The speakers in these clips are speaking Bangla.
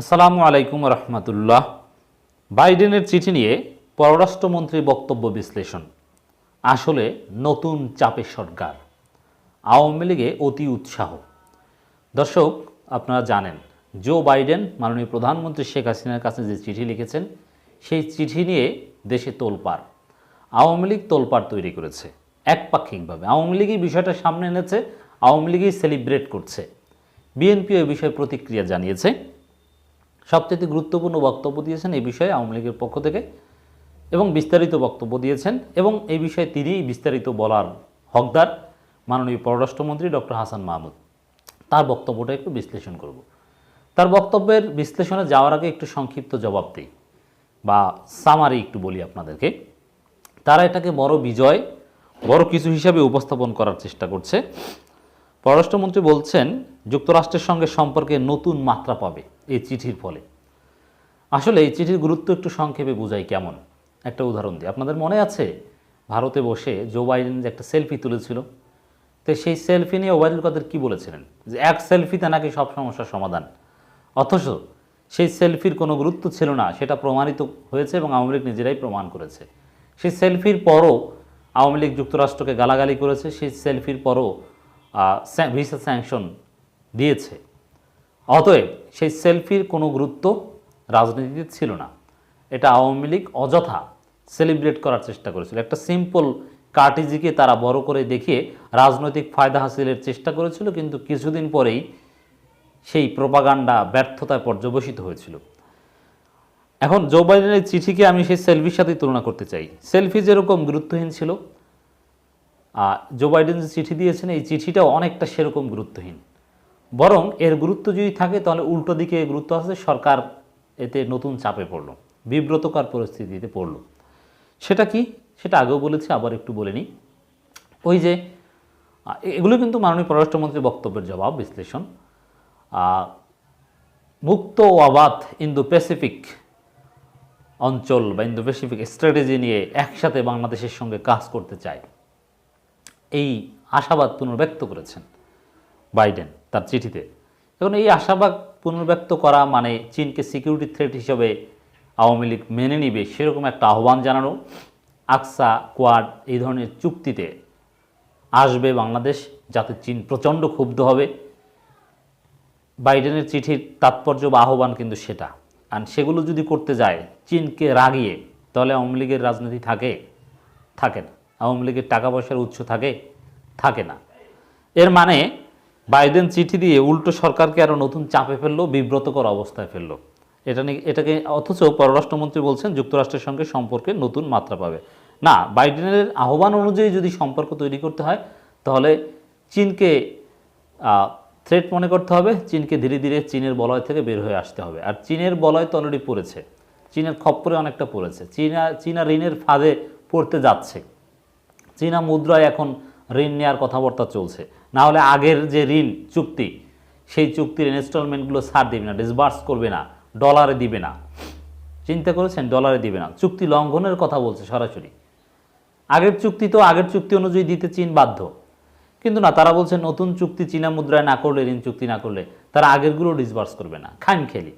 আসসালামু আলাইকুম রহমতুল্লাহ। বাইডেনের চিঠি নিয়ে পররাষ্ট্রমন্ত্রীর বক্তব্য বিশ্লেষণ। আসলে নতুন চাপে সরকার। আওয়ামী লীগে অতি উৎসাহ। দর্শক, আপনারা জানেন, জো বাইডেন মাননীয় প্রধানমন্ত্রী শেখ হাসিনার কাছে যে চিঠি লিখেছেন, সেই চিঠি নিয়ে দেশে তোলপাড়। আওয়ামী লীগ তোলপাড় তৈরি করেছে, একপাক্ষিকভাবে। আওয়ামী লীগই বিষয়টা সামনে এনেছে, আওয়ামী লীগই সেলিব্রেট করছে। বিএনপিও এই বিষয়ে প্রতিক্রিয়া জানিয়েছে। সবচেয়ে গুরুত্বপূর্ণ বক্তব্য দিয়েছেন এই বিষয়ে আওয়ামী লীগের পক্ষ থেকে এবং বিস্তারিত বক্তব্য দিয়েছেন এবং এই বিষয়ে তিনিই বিস্তারিত বলার হকদার মাননীয় পররাষ্ট্রমন্ত্রী ডক্টর হাসান মাহমুদ। তার বক্তব্যটা একটু বিশ্লেষণ করব। তার বক্তব্যের বিশ্লেষণে যাওয়ার আগে একটু সংক্ষিপ্ত জবাব দিই বা সামারি একটু বলি আপনাদেরকে। তারা এটাকে বড় বিজয়, বড় কিছু হিসাবে উপস্থাপন করার চেষ্টা করছে। পররাষ্ট্রমন্ত্রী বলছেন, যুক্তরাষ্ট্রের সঙ্গে সম্পর্কে নতুন মাত্রা পাবে। এই চিঠির ফলে। আসলে এই চিঠির গুরুত্ব একটু সংক্ষেপে বোঝাই কেমন? একটা উদাহরণ দিই। আপনাদের মনে আছে? ভারতে বসে জো বাইডেন যে একটা সেলফি তুলেছিল, তো সেই সেলফি নিয়ে ওবায়দুল কাদের কী বলেছিলেন? যে এক সেলফিতে নাকি সব সমস্যার সমাধান। অথচ সেই সেলফির কোনো গুরুত্ব ছিল না, সেটা প্রমাণিত হয়েছে এবং আওয়ামী লীগ নিজেরাই প্রমাণ করেছে। সেই সেলফির পরও আওয়ামী লীগ যুক্তরাষ্ট্রকে গালাগালি করেছে, সেই সেলফির পরও ভিসা স্যাংশন দিয়েছে। অতএব সেই সেলফির কোনো গুরুত্ব রাজনীতিতে ছিল না। এটা আওয়ামী লীগ অযথা সেলিব্রেট করার চেষ্টা করেছিল। একটা সিম্পল কার্টিজিকে তারা বড় করে দেখিয়ে রাজনৈতিক ফায়দা হাসিলের চেষ্টা করেছিল, কিন্তু কিছুদিন পরেই সেই প্রপাগান্ডা ব্যর্থতায় পর্যবসিত হয়েছিল। এখন জো বাইডেনের চিঠিকে আমি সেই সেলফির সাথে তুলনা করতে চাই। সেলফি যেরকম গুরুত্বহীন ছিল জো বাইডেন যে চিঠি দিয়েছেন, এই চিঠিটাও অনেকটা সেরকম গুরুত্বহীন। বরং এর গুরুত্ব যদি থাকে, তাহলে উল্টো দিকে গুরুত্ব আছে, সরকার এতে নতুন চাপে পড়ল, বিব্রতকর পরিস্থিতিতে পড়ল। সেটা কি? সেটা আগেও বলেছি, আবার একটু বলে নিই। ওই যে এগুলো কিন্তু মাননীয় পররাষ্ট্রমন্ত্রীর বক্তব্যের জবাব, বিশ্লেষণ। মুক্ত ও অবাধ ইন্দো প্যাসিফিক অঞ্চল বা ইন্দো প্যাসিফিক স্ট্র্যাটেজি নিয়ে একসাথে বাংলাদেশের সঙ্গে কাজ করতে চায়, এই আশাবাদ পুনর্ব্যক্ত করেছেন বাইডেন। তার চিঠিতে। এখন এই আশাবাদ পুনর্ব্যক্ত করা মানে চীনকে সিকিউরিটি থ্রেট হিসেবে আওয়ামী লীগ মেনে নিবে সেরকম একটা আহ্বান জানানো। আকসা, কোয়াড এই ধরনের চুক্তিতে আসবে বাংলাদেশ যাতে চীন প্রচণ্ড ক্ষুব্ধ হবে। বাইডেনের চিঠির তাৎপর্য বা আহ্বান কিন্তু সেটা। আর সেগুলো যদি করতে যায়, চীনকে রাগিয়ে, তাহলে আওয়ামী লীগের রাজনীতি থাকে? থাকে না। আওয়ামী লীগের টাকা পয়সার উৎস থাকে? থাকে না। এর মানে বাইডেন চিঠি দিয়ে উল্টো সরকারকে আরও নতুন চাপে ফেলল, বিব্রতকর অবস্থায় ফেলল। এটা নিয়ে এটাকে অথচ পররাষ্ট্রমন্ত্রী বলছেন, যুক্তরাষ্ট্রের সঙ্গে সম্পর্কে নতুন মাত্রা পাবে। না, বাইডেনের আহ্বান অনুযায়ী যদি সম্পর্ক তৈরি করতে হয়, তাহলে চীনকে থ্রেট মনে করতে হবে, চীনকে ধীরে ধীরে চীনের বলয় থেকে বের হয়ে আসতে হবে। আর চীনের বলয় তো অলরেডি পড়েছে। চীনের খপ্পরে অনেকটা পড়েছে। চীনা চীনা ঋণের ফাঁদে পড়তে যাচ্ছে। চীনা মুদ্রায় এখন ঋণ নেওয়ার কথাবার্তা চলছে। না হলে আগের যে ঋণ চুক্তি, সেই চুক্তির ইনস্টলমেন্টগুলো ছাড় দিবে না ডিসবার্স করবে না ডলারে দিবে না। চিন্তা করেছেন? ডলারে দিবে না। চুক্তি লঙ্ঘনের কথা বলছে সরাসরি। আগের চুক্তি তো আগের চুক্তি অনুযায়ী দিতে চীন বাধ্য। কিন্তু না, তারা বলছে নতুন চুক্তি চীনা মুদ্রায় না করলে, ঋণ চুক্তি না করলে তারা আগেরগুলো ডিসবার্স করবে না। খান খেলি।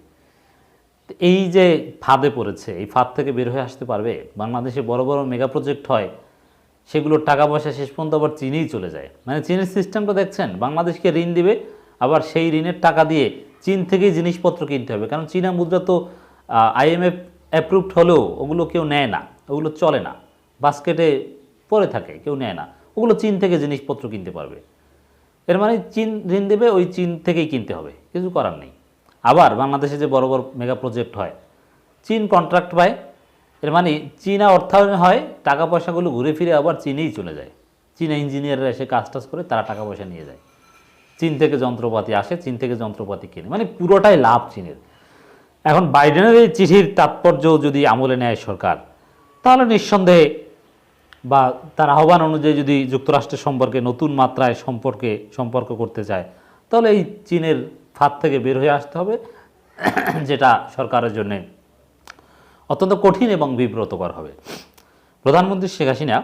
এই যে ফাঁদে পড়েছে, এই ফাঁদ থেকে বের হয়ে আসতে পারবে? বাংলাদেশে বড় বড় মেগা প্রজেক্ট হয়। সেগুলোর টাকা পয়সা শেষ পর্যন্ত আবার চীনেই চলে যায়। মানে চীনের সিস্টেমটা দেখছেন, বাংলাদেশকে ঋণ দিবে, আবার সেই ঋণের টাকা দিয়ে চীন থেকেই জিনিসপত্র কিনতে হবে। কারণ চীনা মুদ্রা তো আইএমএফ অ্যাপ্রুভড হলেও ওগুলো কেউ নেয় না, ওগুলো চলে না। বাস্কেটে পড়ে থাকে, কেউ নেয় না। ওগুলো চীন থেকে জিনিসপত্র কিনতে পারবে। এর মানে চীন ঋণ দেবে, ওই চীন থেকেই কিনতে হবে, কিছু করার নেই। আবার বাংলাদেশে যে বড় বড় মেগা প্রজেক্ট হয়, চীন কন্ট্রাক্ট পায় এর মানে চীনা অর্থায়ন হয় টাকা পয়সাগুলো ঘুরে ফিরে আবার চীনেই চলে যায়। চীনা ইঞ্জিনিয়াররা এসে কাজ টাজ করে তারা টাকা পয়সা নিয়ে যায়। চীন থেকে যন্ত্রপাতি আসে, চীন থেকে যন্ত্রপাতি কিনে। মানে পুরোটাই লাভ চীনের। এখন বাইডেনের এই চিঠির তাৎপর্য যদি আমলে নেয় সরকার, তাহলে নিঃসন্দেহে বা তার আহ্বান অনুযায়ী যদি যুক্তরাষ্ট্রের সম্পর্কে নতুন মাত্রায় সম্পর্কে সম্পর্ক করতে চায়, তাহলে এই চীনের ফাঁদ থেকে বের হয়ে আসতে হবে, যেটা সরকারের জন্য অত্যন্ত কঠিন এবং বিব্রতকর হবে। প্রধানমন্ত্রী শেখ হাসিনা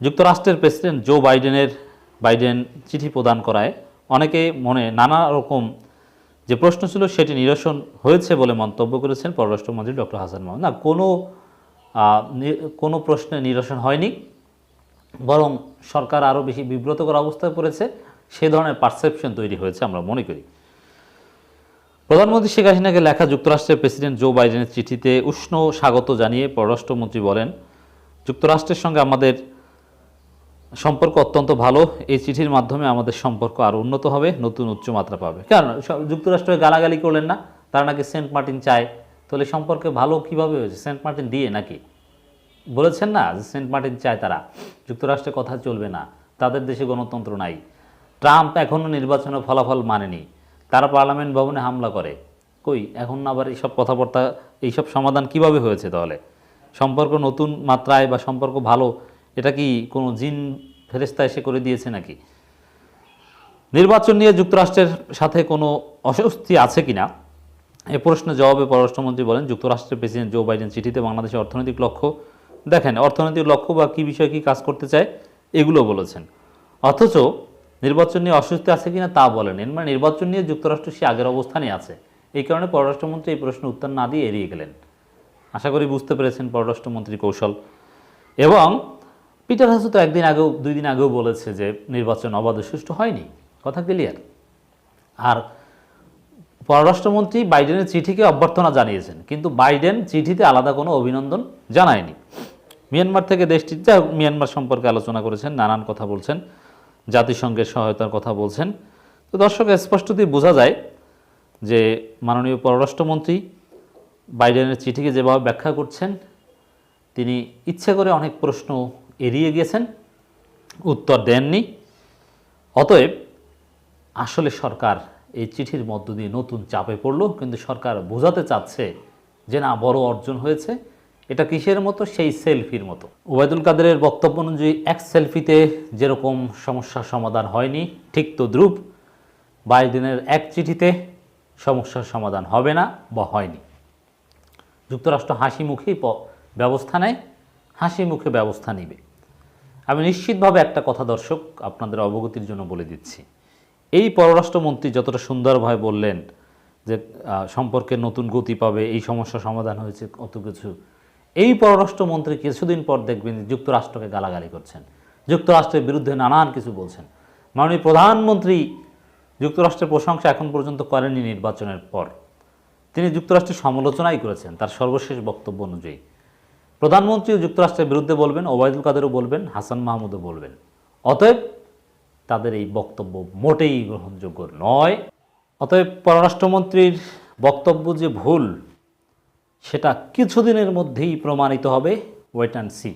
যুক্তরাষ্ট্রের প্রেসিডেন্ট জো বাইডেনের, বাইডেন চিঠি প্রদান করায় অনেকে মনে নানা রকম যে প্রশ্ন ছিল সেটি নিরসন হয়েছে বলে মন্তব্য করেছেন পররাষ্ট্রমন্ত্রী ডক্টর হাসান মাহমুদ না, কোনো কোনো প্রশ্নে নিরসন হয়নি, বরং সরকার আরও বেশি বিব্রতকর অবস্থায় পড়েছে, সে ধরনের পারসেপশন তৈরি হয়েছে আমরা মনে করি। প্রধানমন্ত্রী শেখ হাসিনাকে লেখা যুক্তরাষ্ট্রের প্রেসিডেন্ট জো বাইডেনের চিঠিতে উষ্ণ স্বাগত জানিয়ে পররাষ্ট্রমন্ত্রী বলেন, যুক্তরাষ্ট্রের সঙ্গে আমাদের সম্পর্ক অত্যন্ত ভালো। এই চিঠির মাধ্যমে আমাদের সম্পর্ক আরও উন্নত হবে, নতুন উচ্চমাত্রা পাবে। সব- যুক্তরাষ্ট্র গালাগালি করলেন না? তারা নাকি সেন্ট মার্টিন চায়? তাহলে সম্পর্কে ভালো কীভাবে হয়েছে? সেন্ট মার্টিন দিয়ে নাকি? বলেছেন না যে সেন্ট মার্টিন চায় তারা। যুক্তরাষ্ট্রের কথা চলবে না। তাদের দেশে গণতন্ত্র নাই। ট্রাম্প এখনও নির্বাচনের ফলাফল মানেনি। তারা পার্লামেন্ট ভবনে হামলা করে? কই, এখন আবার এইসব কথাবার্তা, এইসব সমাধান কীভাবে হয়েছে তাহলে? সম্পর্ক নতুন মাত্রায় বা সম্পর্ক ভালো, এটা কি কোনো জিন ফেরেস্তা এসে করে দিয়েছে নাকি? নির্বাচন নিয়ে যুক্তরাষ্ট্রের সাথে কোনো অস্বস্তি আছে কিনা? এ প্রশ্নের জবাবে পররাষ্ট্রমন্ত্রী বলেন, যুক্তরাষ্ট্রের প্রেসিডেন্ট জো বাইডেন চিঠিতে বাংলাদেশের অর্থনৈতিক লক্ষ্য। দেখেন, অর্থনৈতিক লক্ষ্য বা কী বিষয়ে কী কাজ করতে চায়, এগুলো বলেছেন। অথচ নির্বাচন নিয়ে অসুস্থ আছে কিনা তা বলেন মানে নির্বাচন নিয়ে যুক্তরাষ্ট্র সে আগের অবস্থানে আছে। এই কারণে পররাষ্ট্রমন্ত্রী এই প্রশ্নের উত্তর না দিয়ে এড়িয়ে গেলেন। আশা করি বুঝতে পেরেছেন পররাষ্ট্রমন্ত্রীর কৌশল। এবং পিটার হাসু তো একদিন আগেও, দুই দিন আগেও বলেছে যে নির্বাচন অবাধ সুষ্ঠু হয়নি। কথা ক্লিয়ার। আর পররাষ্ট্রমন্ত্রী বাইডেনের চিঠিকে অভ্যর্থনা জানিয়েছেন, কিন্তু বাইডেন চিঠিতে আলাদা কোনো অভিনন্দন জানায়নি। মিয়ানমার থেকে দেশটি যা মিয়ানমার সম্পর্কে আলোচনা করেছেন, নানান কথা বলছেন। জাতিসংঘের সহায়তার কথা বলছেন। তো দর্শক স্পষ্টতই বোঝা যায় যে মাননীয় পররাষ্ট্রমন্ত্রী বাইডেনের চিঠিকে যেভাবে ব্যাখ্যা করছেন, তিনি ইচ্ছে করে অনেক প্রশ্ন এড়িয়ে গিয়েছেন, উত্তর দেননি। অতএব আসলে সরকার এই চিঠির মধ্য দিয়ে নতুন চাপে পড়ল, কিন্তু সরকার বোঝাতে চাচ্ছে যে না, বড় অর্জন হয়েছে। এটা কিসের মতো? সেই সেলফির মতো। ওবায়দুল কাদেরের বক্তব্য অনুযায়ী এক সেলফিতে যেরকম সমস্যার সমাধান হয়নি ঠিক তদ্রূপ বাইডেনের এক চিঠিতে সমস্যার সমাধান হবে না বা হয়নি। যুক্তরাষ্ট্র হাসি মুখেই ব্যবস্থা নেয় হাসি মুখে ব্যবস্থা নেবে। আমি নিশ্চিতভাবে একটা কথা দর্শক আপনাদের অবগতির জন্য বলে দিচ্ছি। এই পররাষ্ট্রমন্ত্রী যতটা সুন্দরভাবে বললেন যে আহ, সম্পর্কের নতুন গতি পাবে এই সমস্যা সমাধান হয়েছে কত কিছু এই পররাষ্ট্রমন্ত্রী কিছুদিন পর দেখবেন যুক্তরাষ্ট্রকে গালাগালি করছেন। যুক্তরাষ্ট্রের বিরুদ্ধে নানান কিছু বলছেন। মাননীয় প্রধানমন্ত্রী যুক্তরাষ্ট্রের প্রশংসা এখন পর্যন্ত করেননি নির্বাচনের পর। তিনি যুক্তরাষ্ট্রের সমালোচনাই করেছেন, তার সর্বশেষ বক্তব্য অনুযায়ী। প্রধানমন্ত্রীও যুক্তরাষ্ট্রের বিরুদ্ধে বলবেন, ওবায়দুল কাদেরও বলবেন, হাসান মাহমুদও বলবেন। অতএব তাদের এই বক্তব্য মোটেই গ্রহণযোগ্য নয়। অতএব পররাষ্ট্রমন্ত্রীর বক্তব্য যে ভুল সেটা কিছুদিনের মধ্যেই প্রমাণিত হবে ওয়েট অ্যান্ড সি